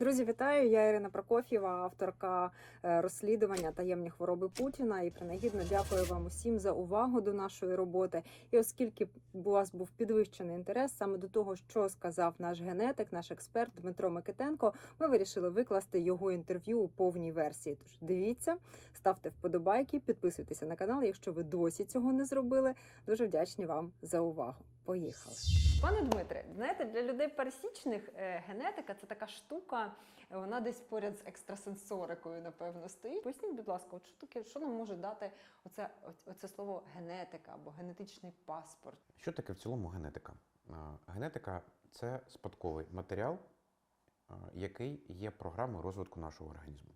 Друзі, вітаю! Я Ірина Прокоф'єва, авторка е, розслідування таємні хвороби Путіна. І принагідно дякую вам усім за увагу до нашої роботи. І оскільки у вас був підвищений інтерес саме до того, що сказав наш генетик, наш експерт Дмитро Микитенко, ми вирішили викласти його інтерв'ю у повній версії. Тож дивіться, ставте вподобайки, підписуйтеся на канал, якщо ви досі цього не зробили. Дуже вдячні вам за увагу. Поїхали. Пане Дмитре, знаєте, для людей пересічних е, генетика це така штука, вона десь поряд з екстрасенсорикою, напевно, стоїть. Поясніть, будь ласка, от що таке, що нам може дати оце, оце- слово генетика або генетичний паспорт? Що таке в цілому генетика? Генетика це спадковий матеріал, який є програмою розвитку нашого організму.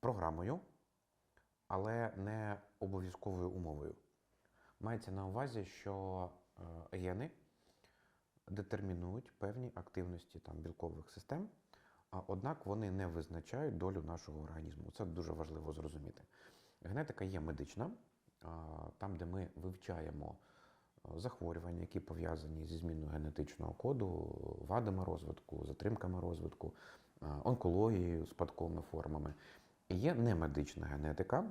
Програмою, але не обов'язковою умовою. Мається на увазі, що гени детермінують певні активності там, білкових систем, а однак вони не визначають долю нашого організму. Це дуже важливо зрозуміти. Генетика є медична, там, де ми вивчаємо е, захворювання, які пов'язані зі зміною генетичного коду, вадами розвитку, затримками розвитку, е, онкологією, спадковими формами. Є немедична генетика, е,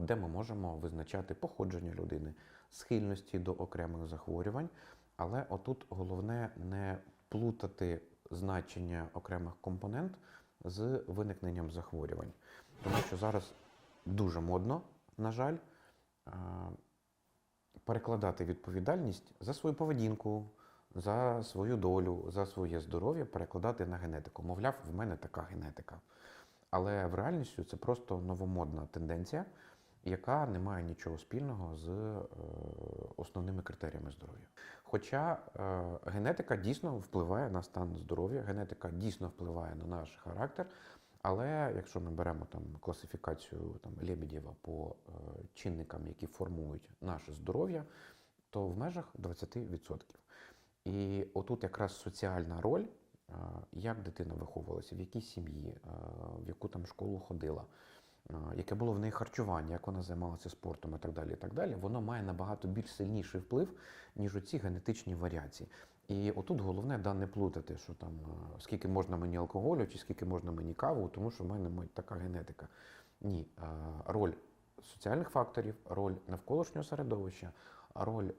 де ми можемо визначати походження людини, схильності до окремих захворювань. Але отут головне не плутати значення окремих компонент з виникненням захворювань. Тому що зараз дуже модно, на жаль, перекладати відповідальність за свою поведінку, за свою долю, за своє здоров'я, перекладати на генетику. Мовляв, в мене така генетика. Але в реальності це просто новомодна тенденція, яка не має нічого спільного з е, основними критеріями здоров'я. Хоча е, генетика дійсно впливає на стан здоров'я, генетика дійсно впливає на наш характер. Але якщо ми беремо там класифікацію там Лебедєва по е, чинникам, які формують наше здоров'я, то в межах 20%. І отут якраз соціальна роль, як дитина виховувалася, в якій сім'ї, е, в яку там школу ходила, яке було в неї харчування, як вона займалася спортом і так далі. і так далі, Воно має набагато більш сильніший вплив, ніж оці генетичні варіації. І отут головне да, не плутати, що там е, скільки можна мені алкоголю, чи скільки можна мені каву, тому що в мене така генетика. Ні, е, роль соціальних факторів, роль навколишнього середовища, роль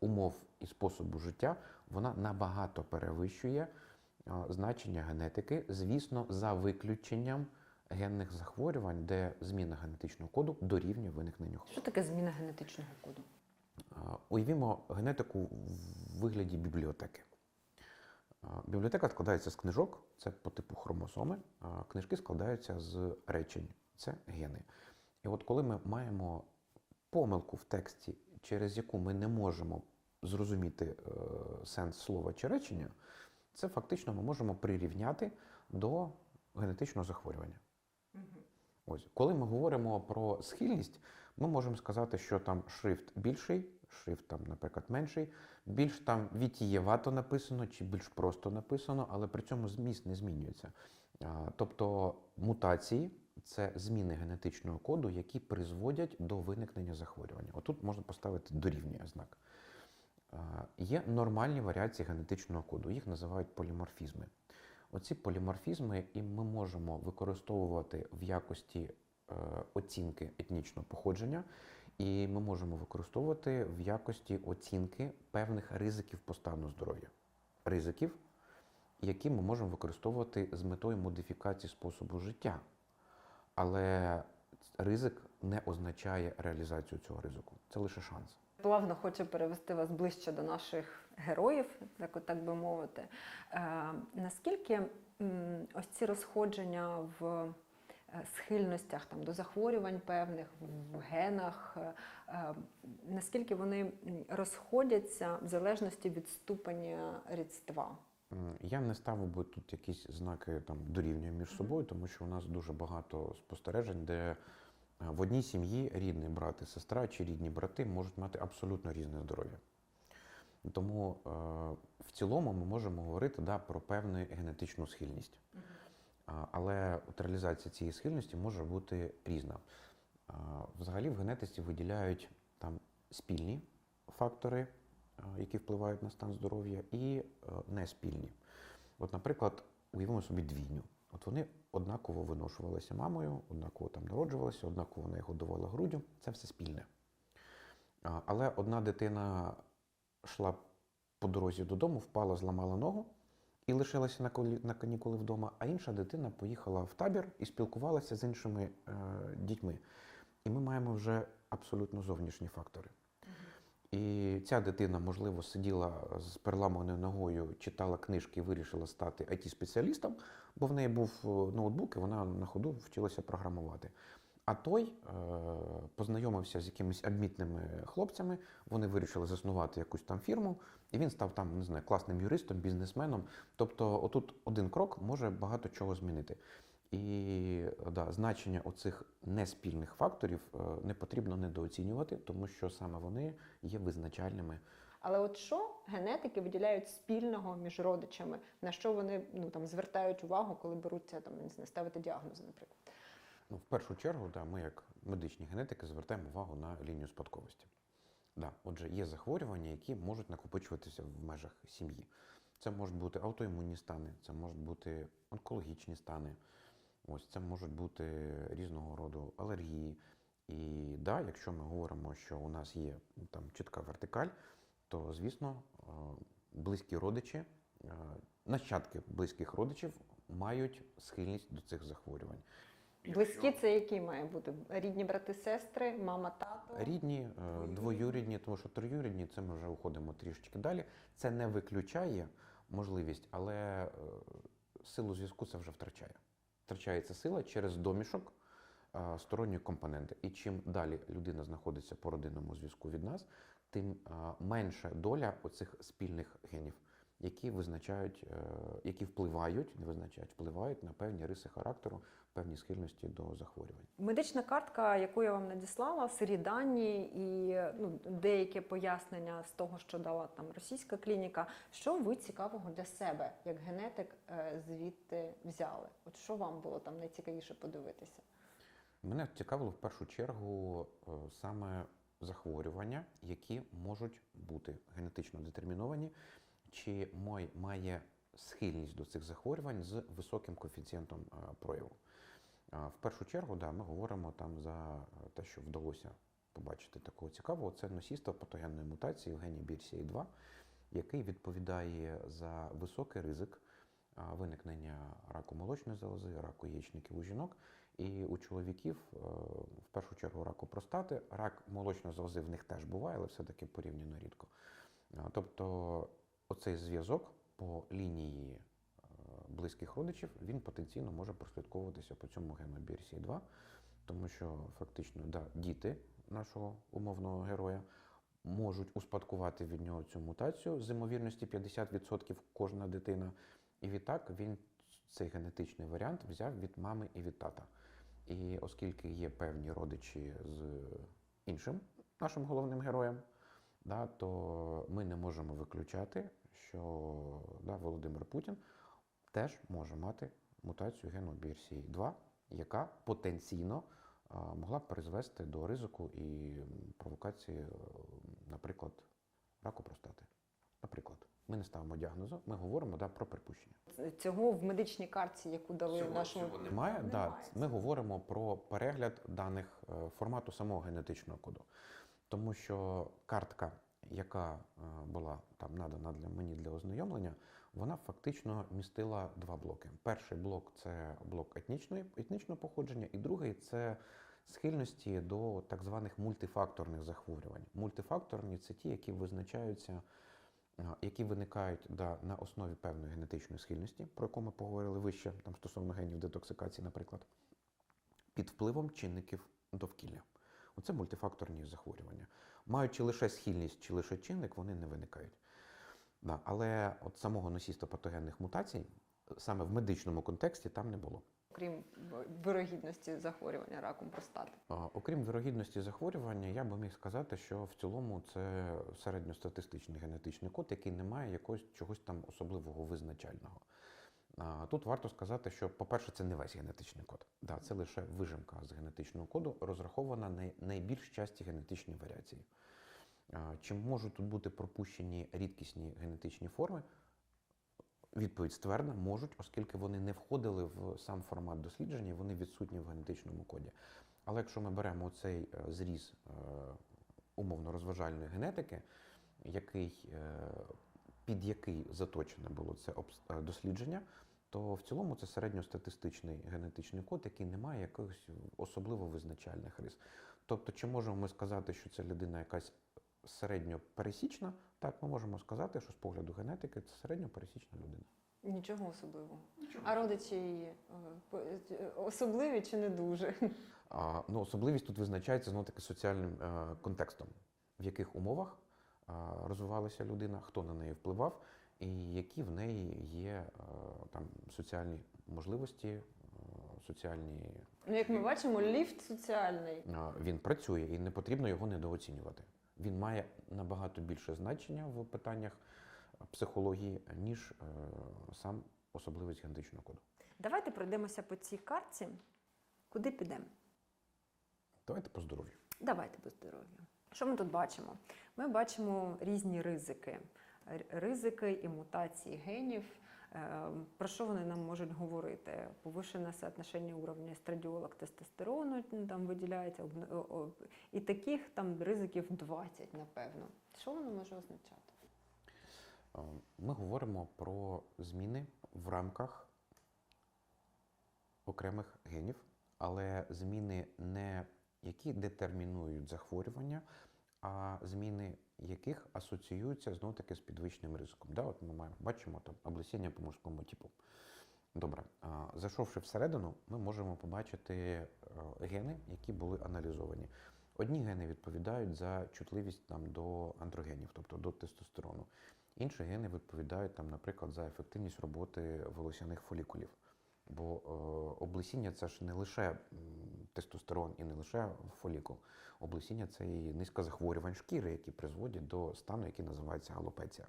умов і способу життя, вона набагато перевищує значення генетики, звісно, за виключенням генних захворювань, де зміна генетичного коду дорівнює виникненню. Що таке зміна генетичного коду? Уявімо генетику в вигляді бібліотеки. Бібліотека складається з книжок, це по типу хромосоми. а Книжки складаються з речень, це гени. І от коли ми маємо помилку в тексті, через яку ми не можемо зрозуміти е, сенс слова чи речення, це фактично ми можемо прирівняти до генетичного захворювання. Ось, коли ми говоримо про схильність, ми можемо сказати, що там шрифт більший, шрифт там, наприклад, менший, більш там вітієвато написано чи більш просто написано, але при цьому зміст не змінюється. Тобто мутації це зміни генетичного коду, які призводять до виникнення захворювання. Отут можна поставити дорівнює знак. Є нормальні варіації генетичного коду, їх називають поліморфізми. Оці поліморфізми і ми можемо використовувати в якості е, оцінки етнічного походження, і ми можемо використовувати в якості оцінки певних ризиків по стану здоров'я. Ризиків, які ми можемо використовувати з метою модифікації способу життя. Але ризик не означає реалізацію цього ризику. Це лише шанс. Плавно хочу перевести вас ближче до наших героїв, так, так би мовити. Е, наскільки ось ці розходження в е, схильностях там, до захворювань певних, в генах, е, наскільки вони розходяться в залежності від ступеня рідства? Я не ставив би тут якісь знаки там дорівнює між собою, тому що у нас дуже багато спостережень, де в одній сім'ї рідний брат і сестра чи рідні брати можуть мати абсолютно різне здоров'я. Тому е, в цілому ми можемо говорити да, про певну генетичну схильність. Але от реалізація цієї схильності може бути різна. Взагалі в генетиці виділяють там спільні фактори, які впливають на стан здоров'я, і е, неспільні. От, наприклад, уявимо собі двійню. От вони однаково виношувалися мамою, однаково там народжувалися, однаково вона їх годувала груддю. Це все спільне. Але одна дитина йшла по дорозі додому, впала, зламала ногу і лишилася на, колі- на канікули вдома, а інша дитина поїхала в табір і спілкувалася з іншими е, дітьми. І ми маємо вже абсолютно зовнішні фактори. І ця дитина, можливо, сиділа з переламаною ногою, читала книжки і вирішила стати IT-спеціалістом, бо в неї був е, ноутбук, і вона на ходу вчилася програмувати. А той е, познайомився з якимись адмітними хлопцями, вони вирішили заснувати якусь там фірму, і він став там, не знаю, класним юристом, бізнесменом. Тобто, отут один крок може багато чого змінити. І да, значення оцих неспільних факторів е, не потрібно недооцінювати, тому що саме вони є визначальними. Але от що генетики виділяють спільного між родичами, на що вони ну там звертають увагу, коли беруться там не знаю, ставити діагнози, наприклад. Ну, в першу чергу, да, ми, як медичні генетики, звертаємо увагу на лінію спадковості. Да, отже, є захворювання, які можуть накопичуватися в межах сім'ї. Це можуть бути аутоімунні стани, це можуть бути онкологічні стани, ось це можуть бути різного роду алергії. І да, якщо ми говоримо, що у нас є там чітка вертикаль, то звісно е, близькі родичі, е, нащадки близьких родичів мають схильність до цих захворювань. Близькі це які має бути? Рідні брати, сестри, мама, тато. Рідні, е, двоюрідні, тому що троюрідні, це ми вже уходимо трішечки далі. Це не виключає можливість, але силу зв'язку це вже втрачає. Втрачається сила через домішок сторонньої компоненти. І чим далі людина знаходиться по родинному зв'язку від нас, тим менша доля оцих спільних генів, які визначають, е, які впливають, не визначають, впливають на певні риси характеру, певні схильності до захворювань. Медична картка, яку я вам надіслала, сирі дані і ну, деяке пояснення з того, що дала там російська клініка. Що ви цікавого для себе, як генетик, е, звідти взяли? От що вам було там найцікавіше подивитися? Мене цікавило в першу чергу е, саме захворювання, які можуть бути генетично детерміновані, чи мой має схильність до цих захворювань з високим коефіцієнтом е, прояву. В першу чергу, да, ми говоримо там за е, те, що вдалося побачити такого цікавого, це носійство патогенної мутації в гені BRCA2, який відповідає за високий ризик виникнення раку молочної залози, раку яєчників у жінок. І у чоловіків е, в першу чергу раку простати, рак молочної залози в них теж буває, але все-таки порівняно рідко. Тобто оцей зв'язок по лінії е, близьких родичів він потенційно може прослідковуватися по цьому гену BRCA2, тому що фактично да, діти нашого умовного героя можуть успадкувати від нього цю мутацію з ймовірності 50% кожна дитина. І відтак він цей генетичний варіант взяв від мами і від тата. І оскільки є певні родичі з іншим нашим головним героєм, да, то ми не можемо виключати, що да, Володимир Путін теж може мати мутацію гену BRCA2, яка потенційно а, могла б призвести до ризику і провокації, е, наприклад, раку простати. Наприклад, ми не ставимо діагнозу, ми говоримо да, про припущення. Цього в медичній картці, яку дали нашому Немає, да, Немає. ми говоримо про перегляд даних е, формату самого генетичного коду. Тому що картка, яка е, була там надана для мені для ознайомлення, вона фактично містила два блоки. Перший блок це блок етнічної, етнічного походження, і другий це схильності до так званих мультифакторних захворювань. Мультифакторні це ті, які визначаються які виникають да, на основі певної генетичної схильності, про яку ми поговорили вище, там стосовно генів детоксикації, наприклад, під впливом чинників довкілля. Оце мультифакторні захворювання. Маючи лише схильність чи лише чинник, вони не виникають. Да, але от самого носійства патогенних мутацій саме в медичному контексті там не було. крім вирогідності захворювання раком простати. Окрім вірогідності захворювання, я би міг сказати, що в цілому це середньостатистичний генетичний код, який не має якогось чогось там особливого визначального. Тут варто сказати, що, по-перше, це не весь генетичний код. Да, це лише вижимка з генетичного коду, розрахована на найбільш часті генетичні варіації. Чи можуть тут бути пропущені рідкісні генетичні форми? Відповідь ствердна можуть, оскільки вони не входили в сам формат дослідження, вони відсутні в генетичному коді. Але якщо ми беремо цей е, зріз е, умовно розважальної генетики, який, е, під який заточене було це дослідження, то в цілому це середньостатистичний генетичний код, який не має якихось особливо визначальних рис. Тобто, чи можемо ми сказати, що це людина якась середньопересічна? Так, ми можемо сказати, що з погляду генетики це середньопересічна людина. Нічого особливого. А родичі її е, е, особливі чи не дуже? А, ну, особливість тут визначається знову таки соціальним е, контекстом, в яких умовах е, розвивалася людина, хто на неї впливав, і які в неї є е, там соціальні можливості, е, соціальні. Ну, як ми бачимо, ліфт соціальний. Він працює і не потрібно його недооцінювати. Він має набагато більше значення в питаннях психології, ніж е, сам особливість генетичного коду. Давайте пройдемося по цій картці. Куди підемо? Давайте по здоров'ю. Давайте по здоров'ю. Що ми тут бачимо? Ми бачимо різні ризики. Ризики і мутації генів. Е, Про що вони нам можуть говорити? Повишене соотношення уровня естрадіолог тестостерону ну, там виділяється, і таких там ризиків 20, напевно. Що воно може означати? Е, Ми говоримо про зміни в рамках окремих генів, але зміни не які детермінують захворювання, а зміни яких асоціюються знов таки з підвищеним ризиком. Да, от ми маємо, бачимо там облесіння по морському типу. Добре, зайшовши всередину, ми можемо побачити е, гени, які були аналізовані. Одні гени відповідають за чутливість там, до андрогенів, тобто до тестостерону. Інші гени відповідають, там, наприклад, за ефективність роботи волосяних фолікулів. Бо е, облесіння це ж не лише тестостерон і не лише фолікул. Облесіння це і низка захворювань шкіри, які призводять до стану, який називається алопеція.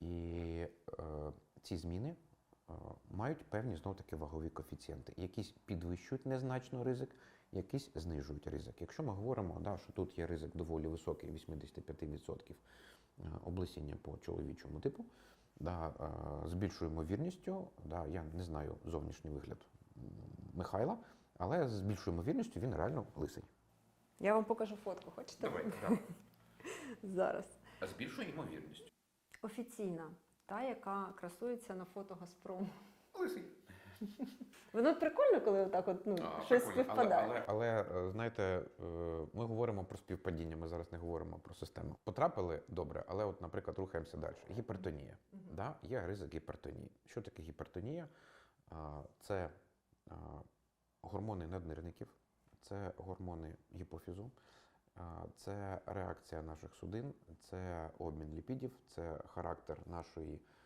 І е, ці зміни е, мають певні знов таки вагові коефіцієнти. Якісь підвищують незначно ризик, якісь знижують ризик. Якщо ми говоримо, да, що тут є ризик доволі високий, 85% е, облесіння по чоловічому типу, да, е, з більшою ймовірністю, да, я не знаю зовнішній вигляд Михайла, але з більшою ймовірністю він реально лисий. Я вам покажу фотку, хочете? Зараз. З більшою ймовірністю. Офіційна, та, яка красується на фото Газпрому. Лисий. Воно прикольно, коли отак от, ну, щось співпадає. Але, але, е, знаєте, е, ми говоримо про співпадіння, ми зараз не говоримо про систему. Потрапили добре, але, от, наприклад, рухаємося далі. Гіпертонія. Мгм. Да? Є ризик гіпертонії. Що таке гіпертонія? А, Це а, гормони наднирників, це гормони гіпофізу, це реакція наших судин, це обмін ліпідів, це характер нашої а,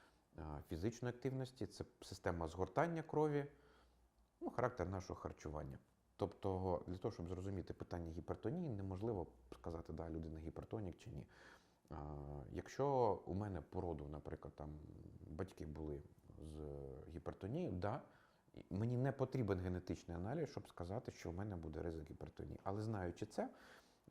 фізичної активності, це система згортання крові, ну, характер нашого харчування. Тобто, для того, щоб зрозуміти питання гіпертонії, неможливо сказати, да, людина гіпертонік чи ні. А, якщо у мене по роду, наприклад, там батьки були з гіпертонією, да, мені не потрібен генетичний аналіз, щоб сказати, що у мене буде ризик гіпертонії. Але знаючи це,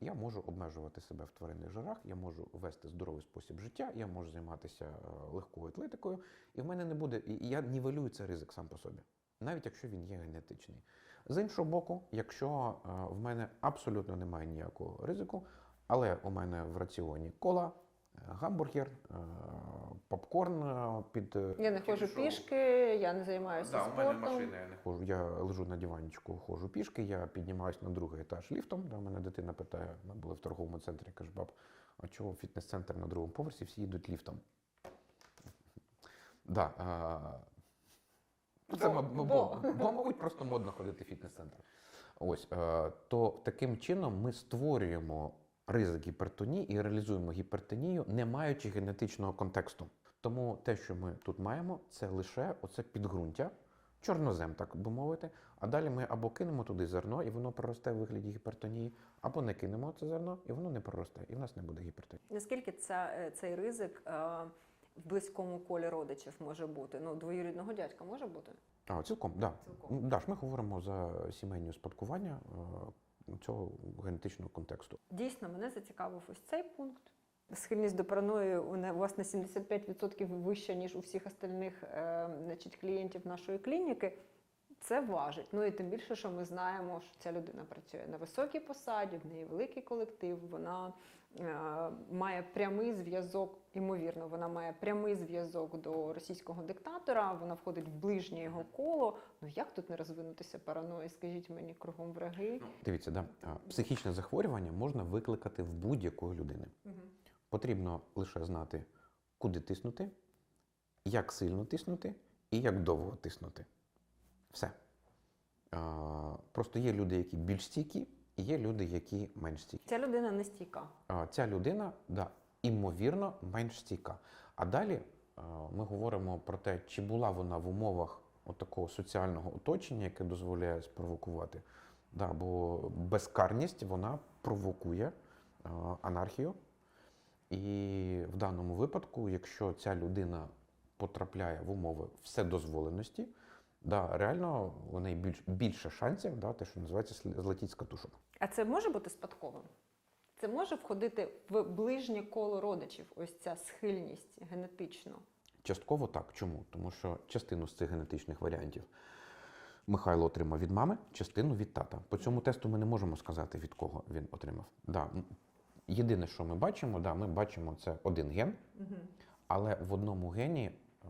я можу обмежувати себе в тваринних жирах, я можу вести здоровий спосіб життя, я можу займатися е, легкою атлетикою, і в мене не буде, і я нівелюю цей ризик сам по собі, навіть якщо він є генетичний. З іншого боку, якщо е, в мене абсолютно немає ніякого ризику, але у мене в раціоні кола, гамбургер, е, попкорн е, під. е, Я не ходжу пішки, я не займаюся Да, у мене машина, я не ходжу. Я лежу на диванчику, ходжу пішки, я піднімаюся на другий етаж ліфтом. Де мене дитина питає, ми були в торговому центрі, каже, баб, а чого фітнес-центр на другому поверсі, всі йдуть ліфтом? Да, а... Це, Бо- бо, бо. бо, мабуть, просто модно ходити в фітнес-центр. Ось, то таким чином ми створюємо ризик гіпертонії і реалізуємо гіпертонію, не маючи генетичного контексту. Тому те, що ми тут маємо, це лише оце підґрунтя, чорнозем, так би мовити. А далі ми або кинемо туди зерно, і воно проросте в вигляді гіпертонії, або не кинемо це зерно, і воно не проросте, і в нас не буде гіпертонії. Наскільки ця, е, цей ризик е, в близькому колі родичів може бути? Ну, двоюрідного дядька може бути? А, цілком, да. Цілком. Да, ж ми говоримо за сімейні успадкування е, цього генетичного контексту. Дійсно, мене зацікавив ось цей пункт. Схильність до параної у не- у вас на 75% вища, ніж у всіх остальних е, значить, клієнтів нашої клініки. Це важить. Ну і тим більше, що ми знаємо, що ця людина працює на високій посаді, в неї великий колектив, вона е, має прямий зв'язок, ймовірно, вона має прямий зв'язок до російського диктатора, вона входить в ближнє його коло. Ну як тут не розвинутися параної? Скажіть мені, кругом враги. Дивіться, да, психічне захворювання можна викликати в будь-якої людини. Потрібно лише знати, куди тиснути, як сильно тиснути і як довго тиснути. Все. Просто є люди, які більш стійкі, і є люди, які менш стійкі. Ця людина не стійка. Ця людина, да, імовірно, менш стійка. А далі ми говоримо про те, чи була вона в умовах такого соціального оточення, яке дозволяє спровокувати. Да, бо безкарність вона провокує анархію. І в даному випадку, якщо ця людина потрапляє в умови вседозволеності, да, реально у неї більш, більше шансів, да, те, що називається злетіть з катушок. А це може бути спадковим? Це може входити в ближнє коло родичів, ось ця схильність генетично. Частково так. Чому? Тому що частину з цих генетичних варіантів Михайло отримав від мами, частину від тата. По цьому тесту ми не можемо сказати, від кого він отримав. Да. Єдине, що ми бачимо, да, ми бачимо це один ген, але в одному гені, е,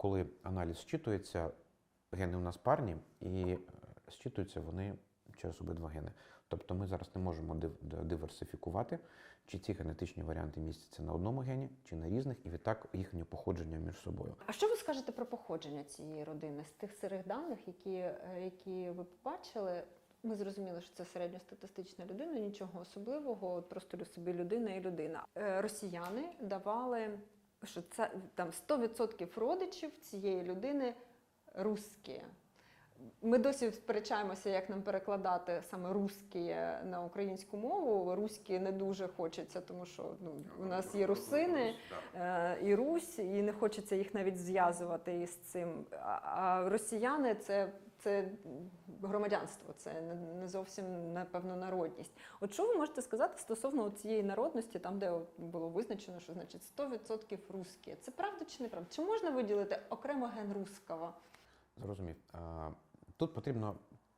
коли аналіз зчитується, гени у нас парні, і е, зчитуються вони через обидва гени. Тобто ми зараз не можемо див- диверсифікувати, чи ці генетичні варіанти містяться на одному гені, чи на різних, і відтак їхнє походження між собою. А що ви скажете про походження цієї родини з тих сирих даних, які, е, які ви побачили? Ми зрозуміли, що це середньостатистична людина, нічого особливого, просто собі людина і людина. Е, Росіяни давали, що це там 100% родичів цієї людини русські. Ми досі сперечаємося, як нам перекладати саме русські на українську мову. Руські не дуже хочеться, тому що ну, у нас є русини е, і Русь, і не хочеться їх навіть зв'язувати із цим. А росіяни це, це громадянство, це не- не зовсім напевно народність. От що ви можете сказати стосовно цієї народності, там де було визначено, що значить 100% русські? Це правда чи неправда? Чи можна виділити окремо ген русского? Зрозумів. Тут потрібно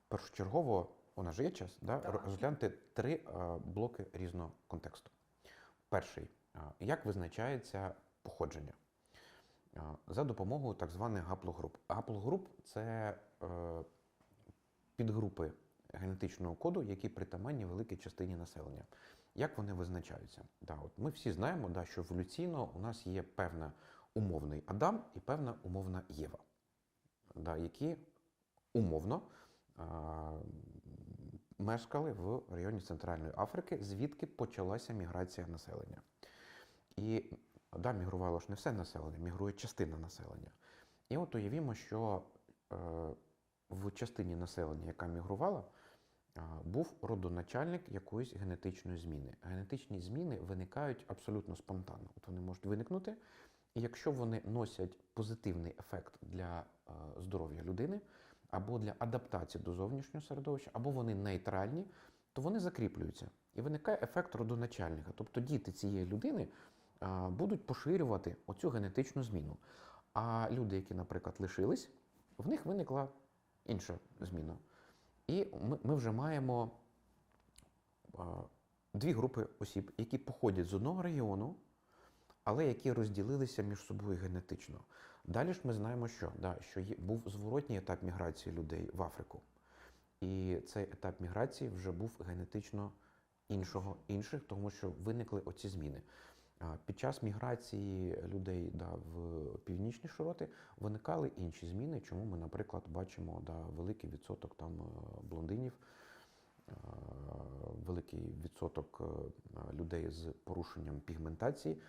першочергово, у нас же є час, да, Так. розглянути три блоки різного контексту. Перший як визначається походження? За допомогою так званих гаплогруп. Гаплогруп це е, підгрупи генетичного коду, які притаманні великій частині населення. Як вони визначаються? Да, от ми всі знаємо, да, що еволюційно у нас є певна умовний Адам і певна умовна Єва, да, які умовно а, мешкали в районі Центральної Африки, звідки почалася міграція населення. І да, мігрувало ж не все населення, мігрує частина населення. І от уявімо, що е, в частині населення, яка мігрувала, а, був родоначальник якоїсь генетичної зміни. Генетичні зміни виникають абсолютно спонтанно. От вони можуть виникнути, і якщо вони носять позитивний ефект для е, здоров'я людини, або для адаптації до зовнішнього середовища, або вони нейтральні, то вони закріплюються. І виникає ефект родоначальника. Тобто діти цієї людини будуть поширювати оцю генетичну зміну. А люди, які, наприклад, лишились, в них виникла інша зміна. І ми, ми вже маємо дві групи осіб, які походять з одного регіону, але які розділилися між собою генетично. Далі ж ми знаємо, що, да, що є, був зворотній етап міграції людей в Африку. І цей етап міграції вже був генетично іншого, інших, тому що виникли оці зміни. Під час міграції людей да, в північні широти виникали інші зміни, чому ми, наприклад, бачимо да, великий відсоток там е, блондинів, е, великий відсоток е, людей з порушенням пігментації.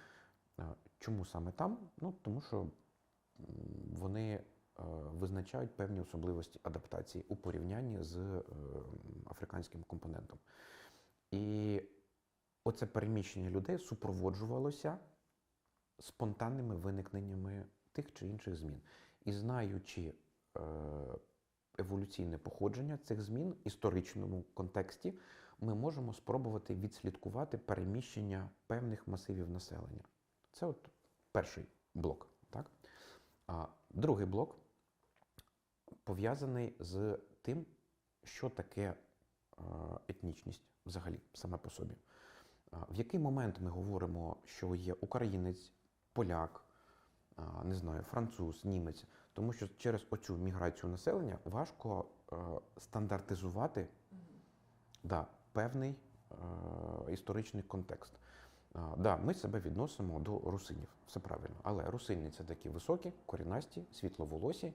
Чому саме там? Ну, тому що вони визначають певні особливості адаптації у порівнянні з африканським компонентом. І оце переміщення людей супроводжувалося спонтанними виникненнями тих чи інших змін. І знаючи е, еволюційне походження цих змін в історичному контексті, ми можемо спробувати відслідкувати переміщення певних масивів населення. Це от перший блок. Так? А другий блок пов'язаний з тим, що таке е, етнічність взагалі саме по собі. В який момент ми говоримо, що є українець, поляк, не знаю, француз, німець, тому що через оцю міграцію населення важко е, стандартизувати да, певний е, історичний контекст. Да, ми себе відносимо до русинів, все правильно. Але русині це такі високі, корінасті, світловолосі.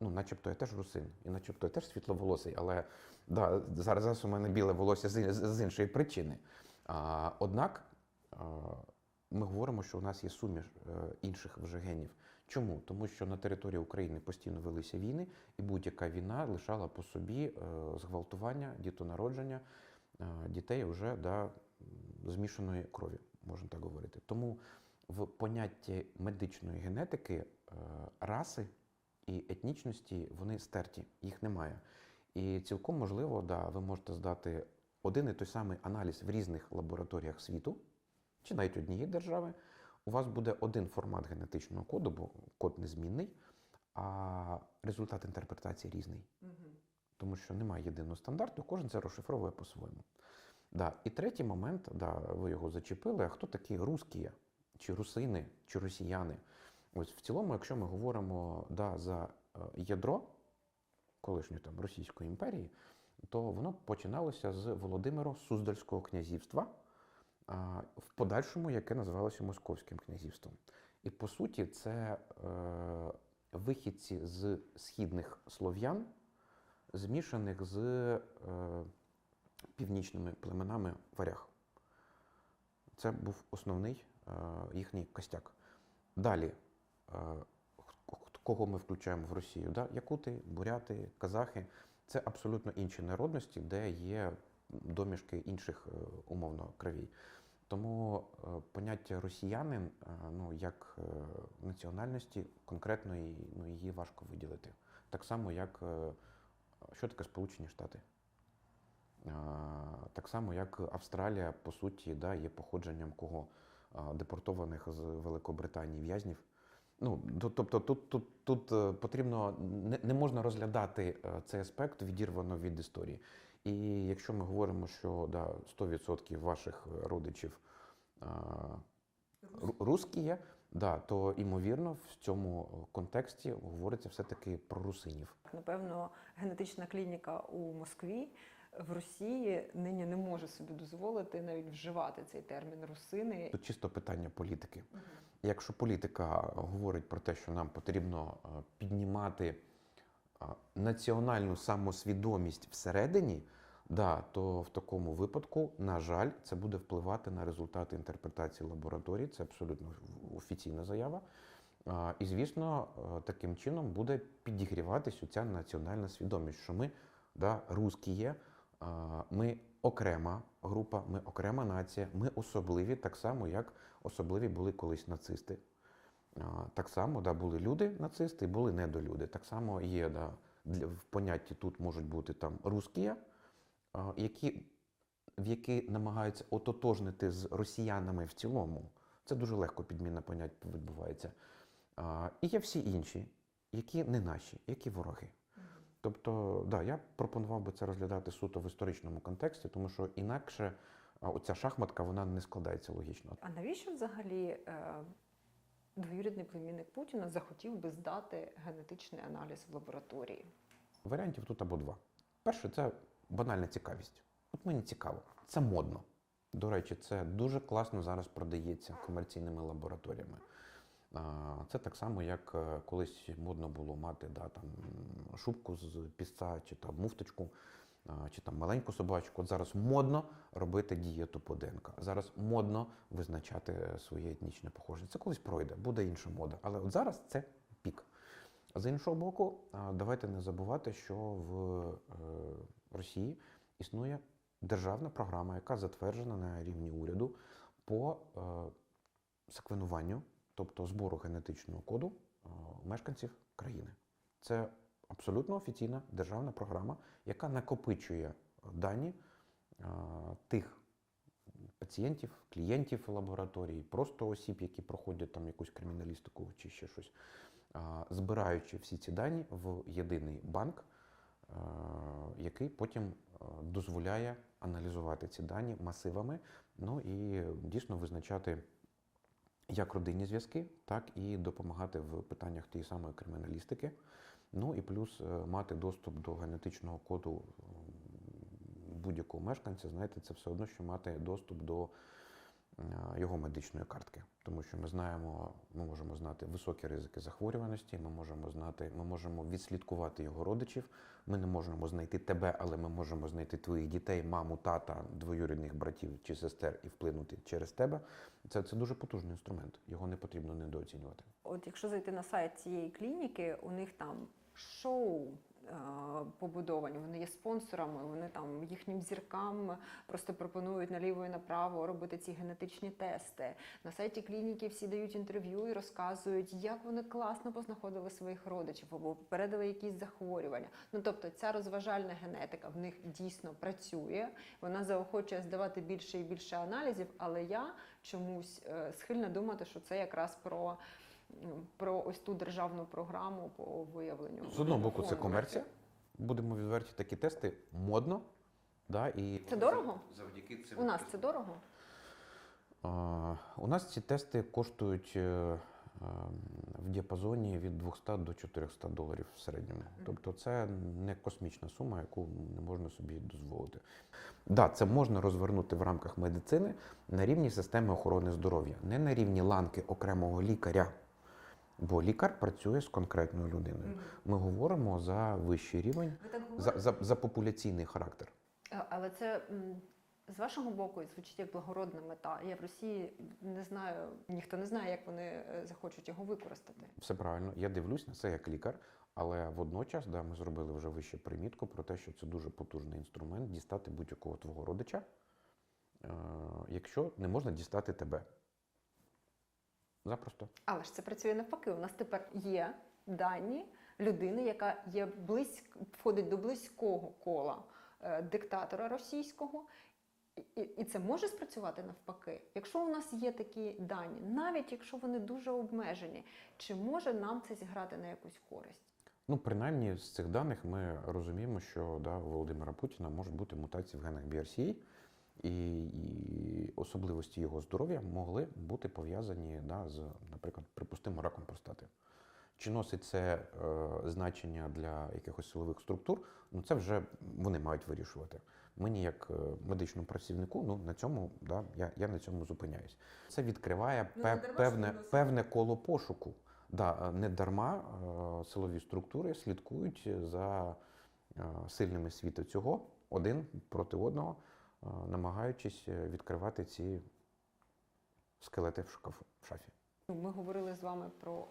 Ну, начебто я теж русин, і начебто я теж світловолосий, але да, зараз, у мене біле волосся з іншої причини. Однак ми говоримо, що у нас є суміш е, інших вже генів. Чому? Тому що на території України постійно велися війни, і будь-яка війна лишала по собі е, зґвалтування, дітонародження е, дітей вже да, змішаної крові, можна так говорити. Тому в понятті медичної генетики раси і етнічності вони стерті, їх немає. І цілком можливо, да, ви можете здати один і той самий аналіз в різних лабораторіях світу, чи навіть однієї держави. У вас буде один формат генетичного коду, бо код незмінний, а результат інтерпретації різний. Тому що немає єдиного стандарту, кожен це розшифровує по-своєму. Да. І третій момент, да, ви його зачепили, а хто такі русські, чи русини, чи росіяни? Ось в цілому, якщо ми говоримо да, за е, ядро колишньої там Російської імперії, то воно починалося з Володимира Суздальського князівства, в подальшому, яке називалося Московським князівством. І по суті, це е, вихідці з східних слов'ян, змішаних з е, північними племенами варяг. Це був основний е, їхній костяк. Далі, кого ми включаємо в Росію? Якути, буряти, казахи це абсолютно інші народності, де є домішки інших е, умовно кровій. Тому е, поняття росіянин, е, ну як національності конкретної, ну її важко виділити. Так само, як що таке Сполучені Штати. Так само, як Австралія, по суті, да, є походженням кого депортованих з Великобританії в'язнів. Ну, тобто тут, тут, тут е, потрібно не, не можна розглядати е, цей аспект відірвано від історії. І якщо ми говоримо, що да, 100% ваших е, родичів а, ру- русські є, да, то ймовірно в цьому контексті говориться все-таки про русинів. Напевно, генетична клініка у Москві в Росії нині не може собі дозволити навіть вживати цей термін русини. Тут чисто питання політики. Якщо політика говорить про те, що нам потрібно е, піднімати е, національну самосвідомість всередині, да, то в такому випадку, на жаль, це буде впливати на результати інтерпретації лабораторії. Це абсолютно офіційна заява. І, звісно, е, таким чином буде підігріватися ця національна свідомість, що ми да, русські є, ми окрема група, ми окрема нація, ми особливі, так само, як особливі були колись нацисти. Так само да, були люди нацисти, були недолюди. Так само є да, в понятті тут можуть бути там русські, які, які намагаються ототожнити з росіянами в цілому. Це дуже легко підміна понять відбувається. І є всі інші, які не наші, які вороги. Тобто, да, я пропонував би це розглядати суто в історичному контексті, тому що інакше оця шахматка вона не складається логічно. А навіщо взагалі е, двоюрідний племінник Путіна захотів би здати генетичний аналіз в лабораторії? Варіантів тут або два. Перше, це банальна цікавість. От мені цікаво, це модно. До речі, це дуже класно зараз продається комерційними лабораторіями. Це так само, як е, колись модно було мати да, там, шубку з пісца, чи там муфточку, чи там маленьку собачку. От зараз модно робити дієту по. Зараз модно визначати своє етнічне походження. Це колись пройде, буде інша мода. Але от зараз це пік. З іншого боку, давайте не забувати, що в е, Росії існує державна програма, яка затверджена на рівні уряду по е, секвенуванню, тобто збору генетичного коду е, мешканців країни. Це абсолютно офіційна державна програма, яка накопичує дані е, тих пацієнтів, клієнтів лабораторії, просто осіб, які проходять там якусь криміналістику чи ще щось, збираючи всі ці дані в єдиний банк, який потім дозволяє аналізувати ці дані масивами, ну і дійсно визначати як родинні зв'язки, так і допомагати в питаннях тієї самої криміналістики. Ну і плюс е, мати доступ до генетичного коду будь-якого мешканця, знаєте, це все одно, що мати доступ до його медичної картки. Тому що ми знаємо, ми можемо знати високі ризики захворюваності, ми можемо знати, ми можемо відслідкувати його родичів. Ми не можемо знайти тебе, але ми можемо знайти твоїх дітей, маму, тата, двоюрідних братів чи сестер і вплинути через тебе. Це, це дуже потужний інструмент. Його не потрібно недооцінювати. От якщо зайти на сайт цієї клініки, у них там шоу. Е, Побудовані, вони є спонсорами, вони там їхнім зіркам просто пропонують наліво і направо робити ці генетичні тести. На сайті клініки всі дають інтерв'ю і розказують, як вони класно познаходили своїх родичів або попередили якісь захворювання. Ну тобто ця розважальна генетика в них дійсно працює. Вона заохочує здавати більше і більше аналізів, але я чомусь е, схильна думати, що це якраз про. Про ось ту державну програму по виявленню З одного боку, це комерція. Будемо відверті, такі тести модно. Да, і Це дорого? Завдяки цим У нас це дорого. А, У нас ці тести коштують е, е, в діапазоні від 200 до 400 доларів в середньому. Тобто це не космічна сума, яку не можна собі дозволити. Да, це можна розвернути в рамках медицини на рівні системи охорони здоров'я, не на рівні ланки окремого лікаря. Бо лікар працює з конкретною людиною. Ми говоримо за вищий рівень, за, за, за популяційний характер. Але це з вашого боку звучить як благородна мета. Я в Росії не знаю, ніхто не знає, як вони е, захочуть його використати. Все правильно. Я дивлюсь на це як лікар, але водночас да, ми зробили вже вище примітку про те, що це дуже потужний інструмент дістати будь-якого твого родича, е, якщо не можна дістати тебе. Запросто. Але ж це працює навпаки. У нас тепер є дані людини, яка є близьк, входить до близького кола е, диктатора російського. І, і це може спрацювати навпаки. Якщо у нас є такі дані, навіть якщо вони дуже обмежені, чи може нам це зіграти на якусь користь? Ну, принаймні, з цих даних ми розуміємо, що да, у Володимира Путіна можуть бути мутації в генах BRCA, і, і особливості його здоров'я могли бути пов'язані да, з, наприклад, припустимо, раком простати. Чи носить це е, значення для якихось силових структур? Ну це вже вони мають вирішувати. Мені, як е, медичному працівнику, ну на цьому да, я, я на цьому зупиняюсь. Це відкриває Ну, пев- дарма певне, певне коло пошуку. Да, е, не дарма е, силові структури слідкують за е, сильними світу цього один проти одного, намагаючись е, відкривати ці скелети в шкафу в шафі. Ми говорили з вами про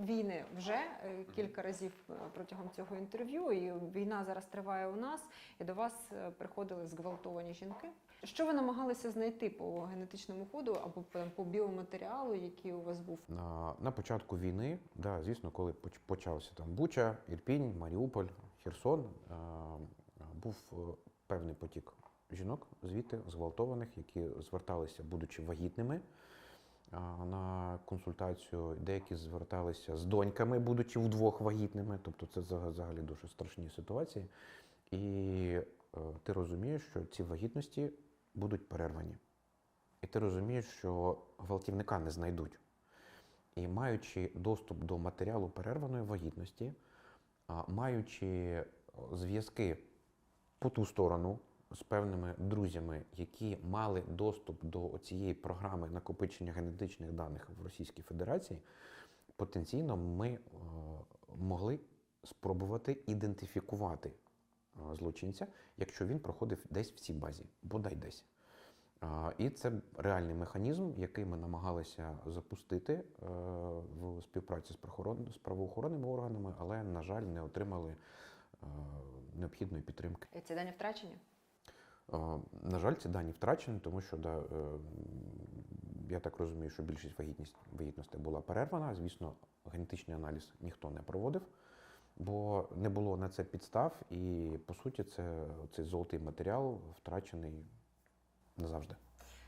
війни вже е, кілька разів е, протягом цього інтерв'ю. І війна зараз триває у нас, і до вас е, приходили зґвалтовані жінки. Що ви намагалися знайти по генетичному коду або по- біоматеріалу, який у вас був? На, на початку війни, да, звісно, коли поч- почався там Буча, Ірпінь, Маріуполь, Херсон, е, був е, певний потік жінок звідти, зґвалтованих, які зверталися, будучи вагітними на консультацію. Деякі зверталися з доньками, будучи вдвох вагітними. Тобто це взагалі дуже страшні ситуації. І е, ти розумієш, що ці вагітності будуть перервані. І ти розумієш, що гвалтівника не знайдуть. І маючи доступ до матеріалу перерваної вагітності, маючи е, зв'язки по ту сторону з певними друзями, які мали доступ до цієї програми накопичення генетичних даних в Російській Федерації, потенційно ми е, могли спробувати ідентифікувати е, злочинця, якщо він проходив десь в цій базі, бодай десь. І це реальний механізм, який ми намагалися запустити е, в співпраці з правоохоронними органами, але, на жаль, не отримали необхідної підтримки. Ці дані втрачені? На жаль, ці дані втрачені, тому що да, е, я так розумію, що більшість вагітність, вагітностей була перервана. Звісно, генетичний аналіз ніхто не проводив. бо не було на це підстав, і по суті, це цей золотий матеріал втрачений назавжди.